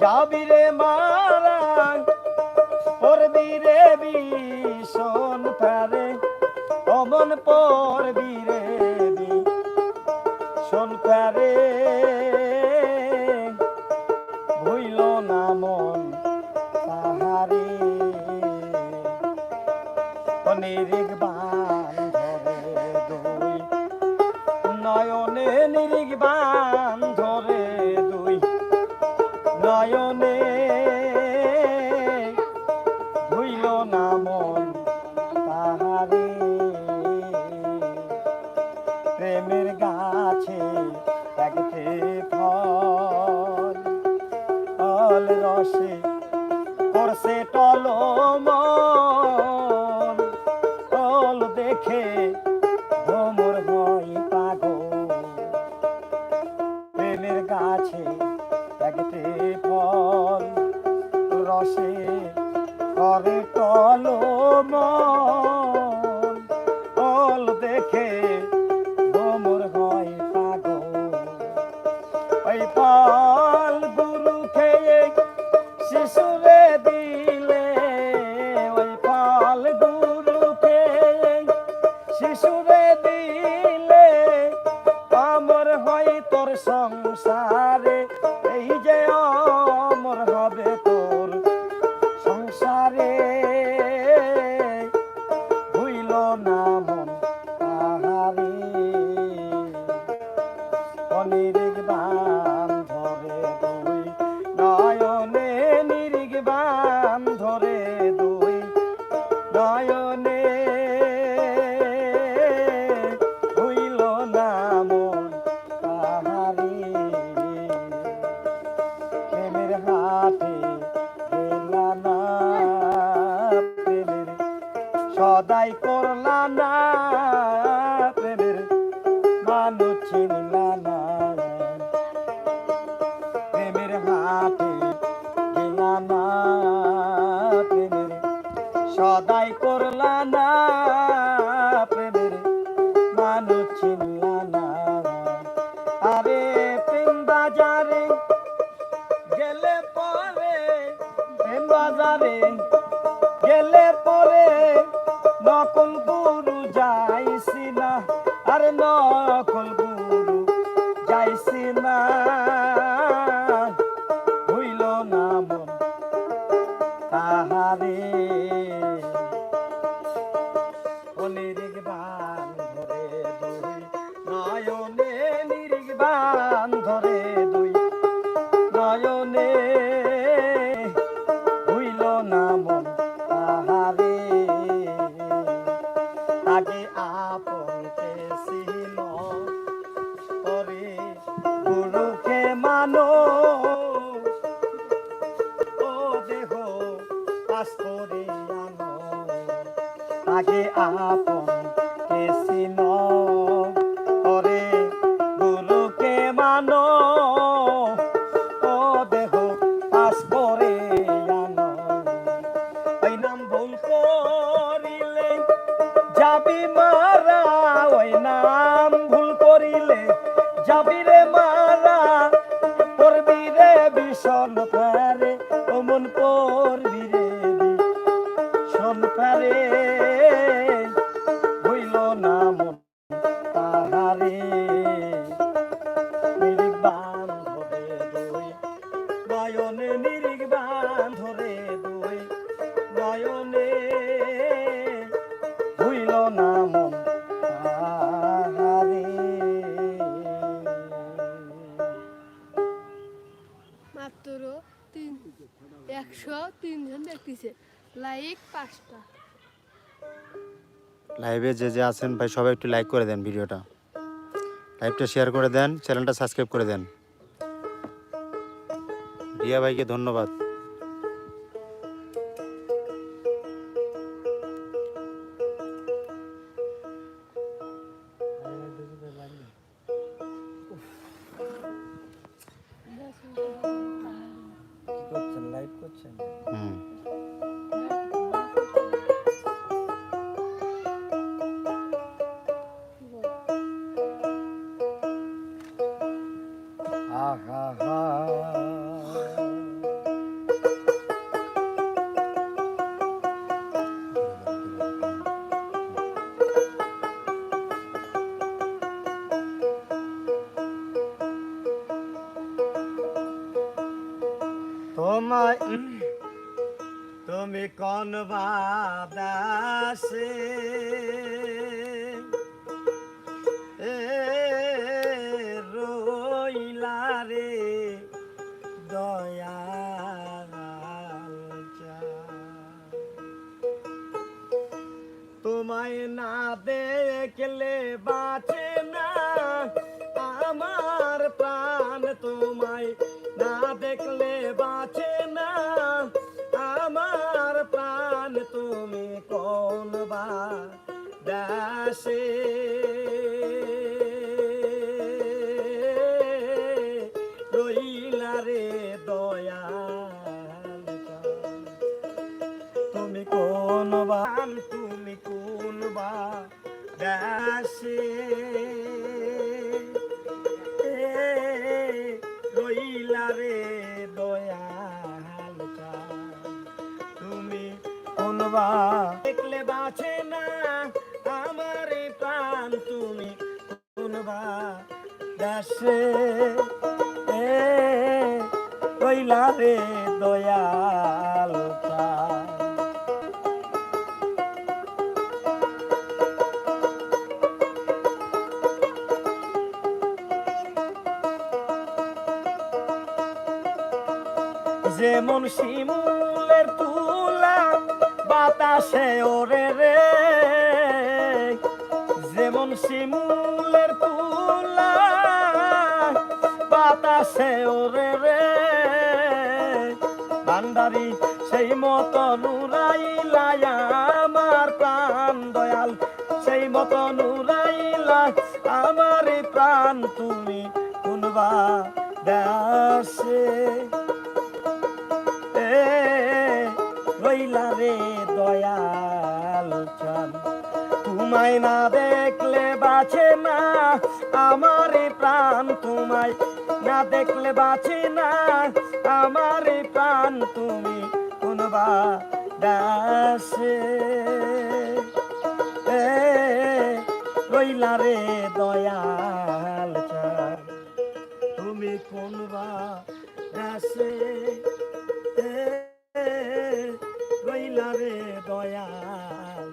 যাবি রে মারা পরবি রে বিষণ পারে অমন পড়বি রে। গাছে একটি ফল ফল রসে হাটে গেলা না সদাই করলা না সকল গুরু যাইছি না। লাগে আপন কে সিনো নয়নে নিরিক বান দুই নয়নে হইল না মন মাত্র তিন একশো তিনজন দেখতেছে। লাইক পাঁচটা। লাইভে যে যে আছেন ভাই সবাই একটু লাইক করে দেন ভিডিওটা। লাইভটা শেয়ার করে দেন চ্যানেলটা সাবস্ক্রাইব করে দেন। রিয়া ভাইকে ধন্যবাদ। কি করছেন? লাইভ করছেন? বাদাসে এ রইলা রে দয়া তোমায় না দেখলে বাঁচে যেমন শিমুলের তুলা বাতাসে ওরে রে দয়াল চান তোমায় না দেখলে বাঁচে না আমার প্রাণ, তোমায় না দেখলে বাঁচে না আমার প্রাণ, তুমি কোনবা দাসে। রইলা রে দয়াল তুমি কোনবা দাসে। রে দয়াল।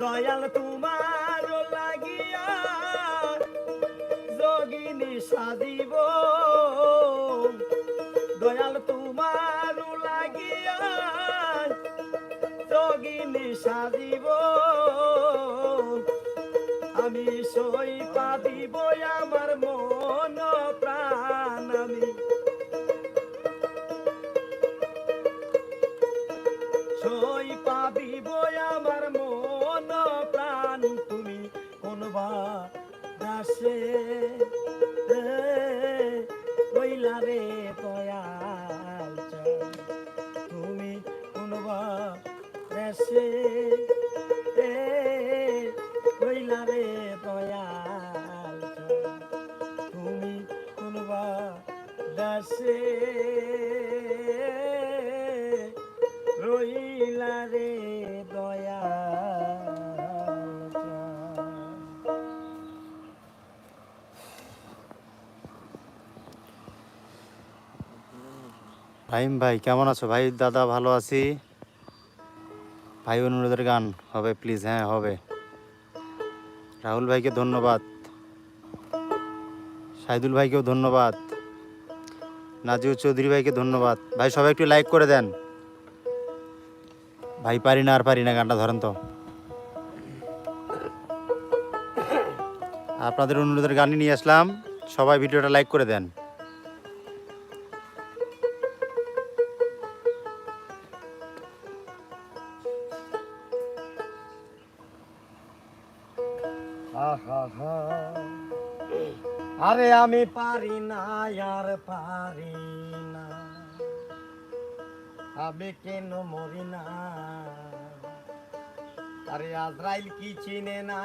দয়াল তোমার যোগিনী সাদিব দয়াল তোমার যোগিনী সাদিব আমি সই পাদিব দয়াল তুমি কোনবা দাসে। রইলা রে দয়াল। রাহিম ভাই, কেমন আছো? ভাই, দাদা ভালো আছি। ভাই অনুরোধের গান হবে প্লিজ হ্যাঁ হবে। রাহুল ভাইকে ধন্যবাদ। সাইদুল ভাইকেও ধন্যবাদ। নাজিউ চৌধুরী ভাইকে ধন্যবাদ। ভাই, সবাই একটু লাইক করে দেন। ভাই, পারি না, আর পারি না গানটা, ধরেন তো। আপনাদের অনুরোধের গানই নিয়ে আসলাম। সবাই ভিডিওটা লাইক করে দেন। আমি পারি না, আর পারি না। আমি কেন মরি না? আরে আজরাইল কি চিনে না?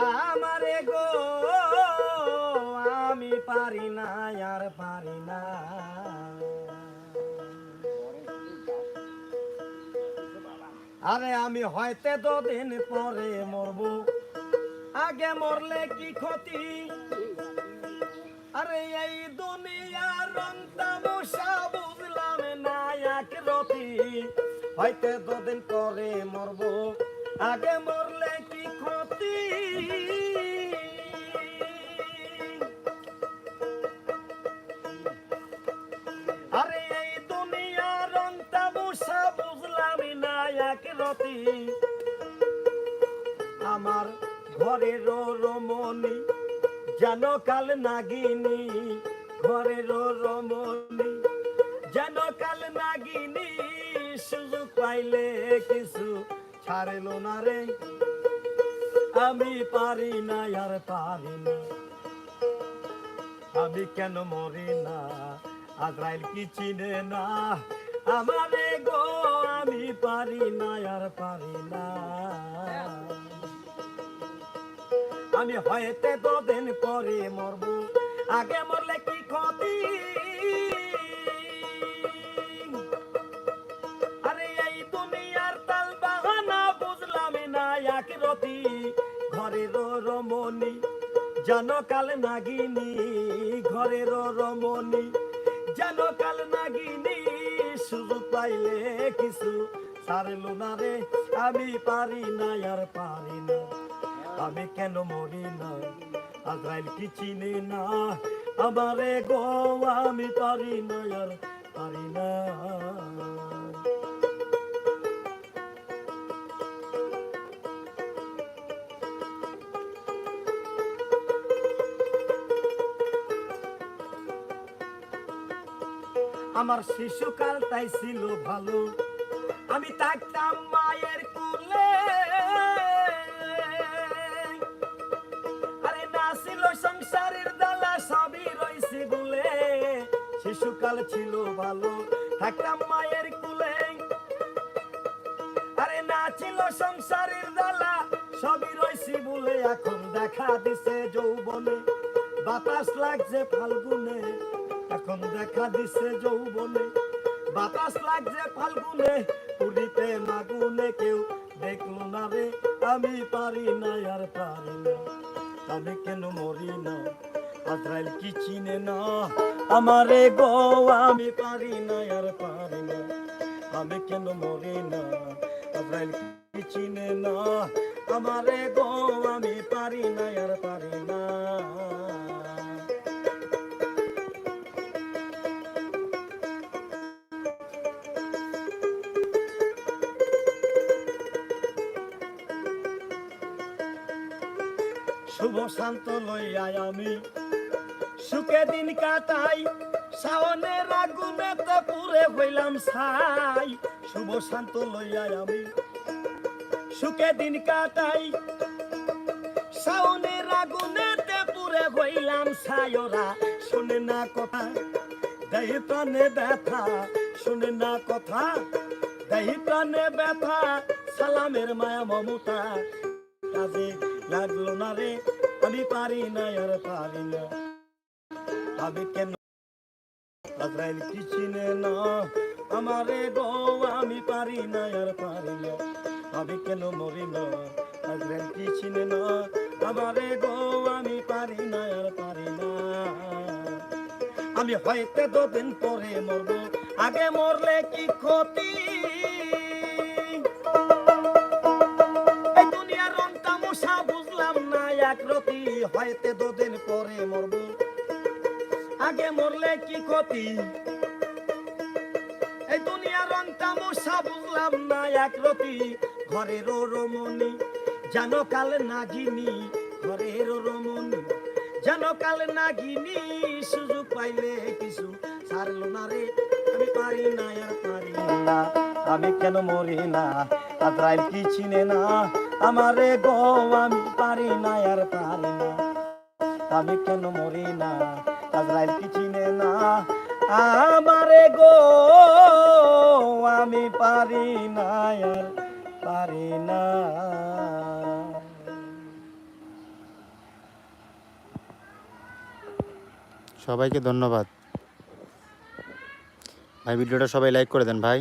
আমারে গো, আমি পারি না, আর পারি না। আরে আমি হয়তো দিন পরে মরবো। আগে মরলে কি ক্ষতি? আরে এই দুনিয়ার রং তামসা বুঝলাম না এক রতি। হয়তো দুদিন পরে মরবো, আগে মরলে কি ক্ষতি? আরে এই দুনিয়ার রং তামসা বুঝলাম না এক রতি। আমার ঘরের রমণী যেন কাল নাগিনী ঘরের রমণী যেন কাল নাগিনী, সুযোগ পাইলে কিছু ছাড়লো না রে। আমি পারি না আর পারি না, আমি কেন মরি না? আজরাইল কি চিনে না? আমারে গো আমি পারি না আর পারি না। আমি হয়তো দুদিন পরে মরব। আগে মরলে কি ক্ষতি? আরে এই দুনিয়ার তাল বাহানা বুঝলাম না এক রতি। ঘরের রমণী যেন কাল নাগিনী, ঘরের রমণী যেন কাল নাগিনী, সুযোগ পাইলে কিছু সারলো না রে, আমি পারি না আর পারি না। আমি কেন মরি না? আজরাইল কি চিনি না? আমারে গো আমি পারি না আর পারি না। আমার শিশুকাল তাই ছিল ভালো। আমি থাকতাম শিশুকাল ছিল ভালো, থাকতাম মায়ের কুলে। আরে না ছিল সংসারের দালা সবই রইছি বলে এখন দেখা দিছে যৌবনে। বাতাস লাগছে ফাল্গুনে, এখন দেখা দিছে যৌবনে। বাতাস লাগছে ফাল্গুনে, পুরীতে মাগুনে কেউ দেখল না রে, আমি পারি না, আর পারি না। আমি কেন মরি না, আজরাইল কি চিনে না? আমারে গো, আমি পারি না, আর পারি না। আমি কেন মরি না? আজরাইল কি চিনে না? আমারে গো, আমি পারি না, আর পারি না। শুভ শান্ত লইয়া আমি সুখে দিন কাটাই, শাওনের আগুনেতে পুরে হইলাম ছাই। শুভ শান্ত লইয়া আমি। সুখে দিন কাটাই, শাওনের আগুনেতে পুরে হইলাম ছায়রা শুনে না কথা, দেহি প্রাণে ব্যথা। শুনে না কথা, দেহি প্রাণে ব্যথা। সালামের মায়া মমতা। কাজে লাগল না রে, আমি পারি না আর পারি না। আমি কেন? আজরাইল কি চিনে না? আমারে গো, আমি পারি না, আর পারি না। আমি কেন মরি না? আজরাইল কি চিনে না? আমারে গো, আমি পারি না, আর পারি না। আমি হয়তো দুদিন পরে মরবো, আগে মরলে কি ক্ষতি? দুনিয়ার রং তামসা বুঝলাম না, এক রতি হয়তো দুদিন পরে মরবো। আগে মরলে কি ক্ষতি? এই দুনিয়ার রং তামসা বুঝলাম না এক রতি। ঘরের রমণী, যেন কাল নাগিনী। ঘরের রমণী, যেন কাল নাগিনী, সুযোগ পাইলে কিছু ছাড়লো না রে। আমি পারি না, আর পারি না। আমি কেন মরি না? আদ্রাইল কি চিনে না? আমারে গো, আমি পারি না, আর পারি না। আমি কেন মরি না? আজরাইল কি চিনে না? আমারে গো, আমি পারি না আর পারি না। সবাইকে ধন্যবাদ। ভাই, ভিডিওটা সবাই লাইক করে দেন, ভাই।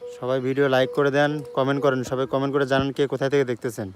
সবাই ভিডিও লাইক করে দেন, কমেন্ট করেন। সবাই কমেন্ট করে জানান কে কোথায় থেকে দেখতেছেন।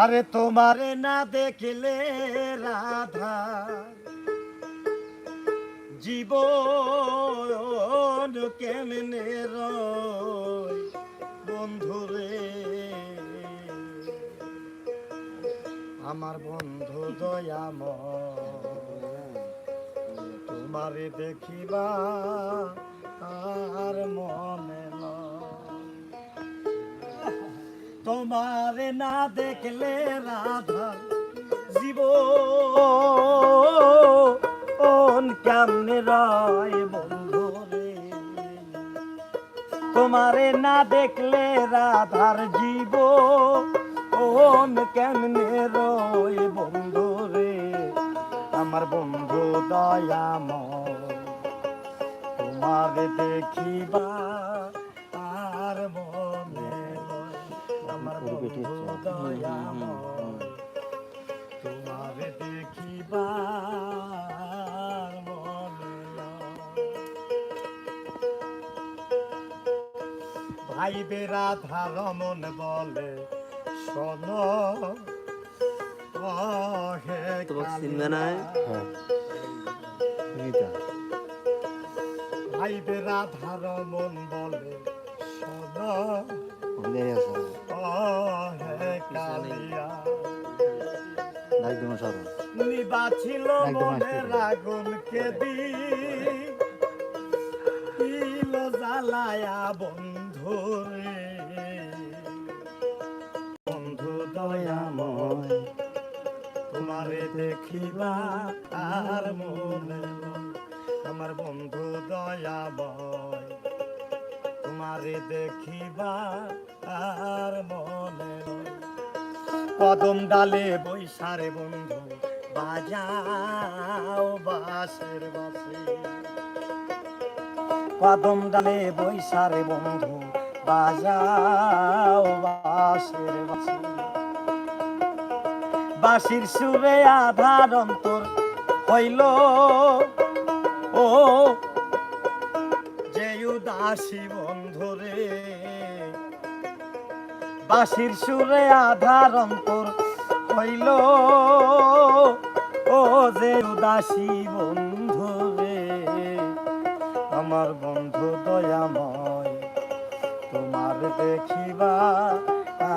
আরে তোমারে না দেখলে রাধা। জীবন কেমনে বন্ধুরে আমার বন্ধু দয়াম তোমারে দেখিবা আর মনে তোমারে না দেখলে রাধা জীব। কেমনে রয় বন্ধু রে? তোমারে না দেখলে রাধার জীব। কেমনে রয় বন্ধু রে? আমার বন্ধু দয়াময়, তোমারে দেখিবা। দয়াময় তোমারে দেখিবা আর মনে লয়। ভাই বেরাধা রমন বলে শোন? হ্যাঁ ভাই রমন বলে মনের আসতে আগুন কে দি ইল জ্বালায়া বন্ধু রে। বন্ধু দয়াময় তোমারে দেখিবা আর মনে। আমার বন্ধু দয়াময় তোমারে দেখিবা আর মনে কদম ডালে বৈশারে বন্ধু বাজাও বাসের বাসে কদম ডালে বৈশারে বন্ধু, বাজাও বাসের বাসে বাসির সুরে আধার অন্তর হইল। ও, যে উদাসী বন্ধুরে বাসির সুরে আধার অন্তর হইল। ও যে উদাসী বন্ধু রে। আমার বন্ধু দয়াময়, তোমার দেখিবা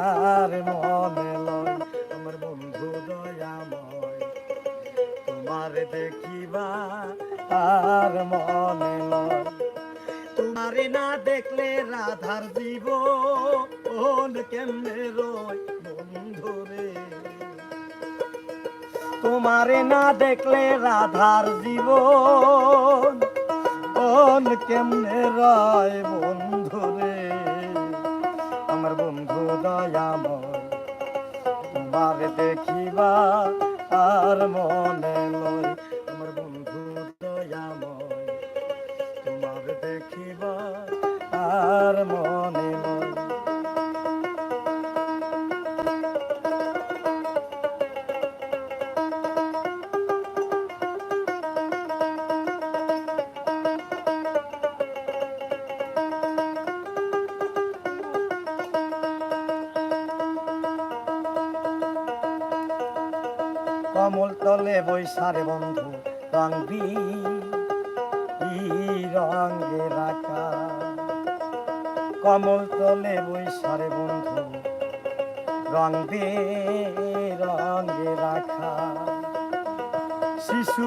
আর মনে লয়। আমার বন্ধু দয়াময়, তোমার দেখিবা আর মনে লয়। তোমারে না দেখলে রাধার জীব কেমনে রয়? তোমারে না দেখলে রাধার জীবন। মন কেমনে রায় বন্ধু রে? আমার বন্ধু দয়াময়, তোমার দেখিবা আর মনে লয়। আমার বন্ধু দয়াময়, তোমার দেখিবা আর মনে বৈশারে বন্ধু রাঙবি রঙে রাখা কমল তলে বৈশারে বন্ধু রং বে রঙে রাখা। শিশু